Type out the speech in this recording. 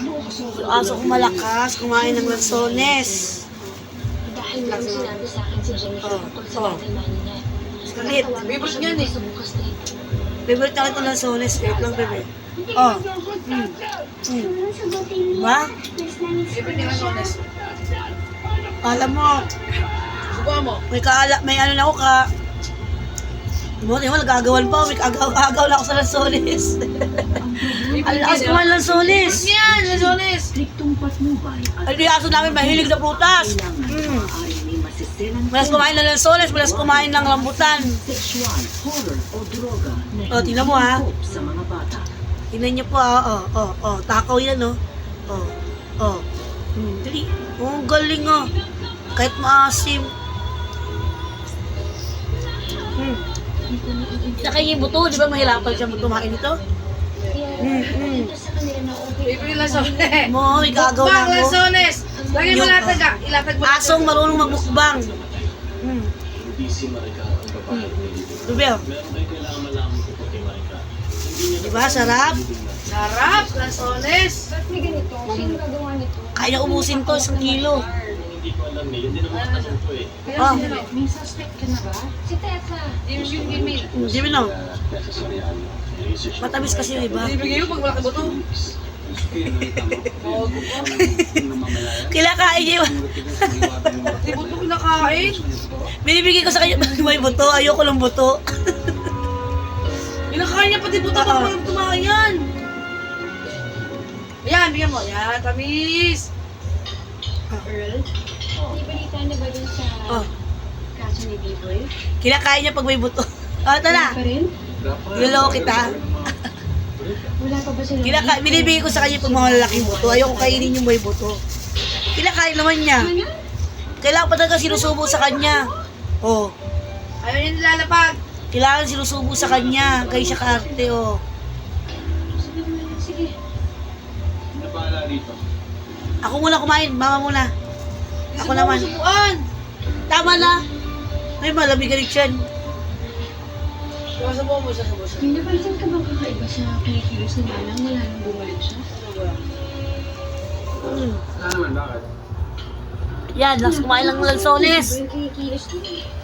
Yung aso ko malakas, kumain ng lansones. Dahil lang sinabi sa akin si Jennifer Oh, tungkol sa oh. Galit. Favorite niyan eh. Favorite na ito lansones. Wait lang, bebe. Oh. Mm. Mm. Diba? Favorite nila sones. Alam mo, Subukan mo. may kaala, may ano na ako ka. Buti mo, nagagawan pa. May agaw-agaw na ako sa lansones. Ang lakas kumain ng lansones. Yan, yung sones. Striktong patnubay at Ay, di aso namin mahilig sa prutas. Mm. Malas kumain ng lansones, malas kumain ng rambutan. sexual, horror o droga Oh, tingnan mo, ha? hope sa mga bata. Tingnan niyo po, ah. oh, oh, oh, takaw yan, oh. Oh, oh. Hmm, dali. Oh, galing, oh. Kahit maasim. Hmm. Sa kanya yung buto, di ba mahirapan siya kumain ito? Mm, mm. ito sa kanila na okay. Favorite nila sones. Mo, igagaw na Bang, ako. lansones. Lagay mo Yung- latag ah. Ilatag mo. Asong marunong magbukbang. Hmm. Rubel, di ba, sarap? Sarap, lansones. Ba't may ganito? Sino gagawa nito? Kaya ubusin to, isang kilo. Kaya Ah. sino? May suspect ka na ba? Si Tessa. Yung yung email. Hmm, di ba, no? Matamis kasi, di ba? Ibigay mo pag malaki buto. Kilakain niya yun. Di buto kinakain. Binibigay ko sa kanya may buto. Ayoko ng buto. Kinakain niya pati buto pag walang tumayan. Ayan, bigyan mo. Ayan, tamis. Earl? May balita na ba dun sa Oh, kaso ni B-Boy? kinakain niya pag may buto. Ah, ito na. Wala pa rin? Niloko kita. Wala pa ba sila? Kinaka binibigay ko sa kanya pag mga lalaking buto. Ayoko kainin yung may buto. Kinakain naman niya. Ano? Kailangan pa talaga sinusubo sa kanya. Oh, Ayaw niya nilalapag. kailangan sinusubo sa kanya. Kaya siya kaarte, oh. Sige. Sige. Ako muna kumain, mama muna. Ako Gusto naman. subuan. Tama na. Ay, malamig ka rin siyan. Subukan mo siya, siya. May napansin ka bang kakaiba sa kinikilos ni Manang mula nang bumalik siya? Mm. Yan, last kumain lang ng lansones. Kinikilos niya.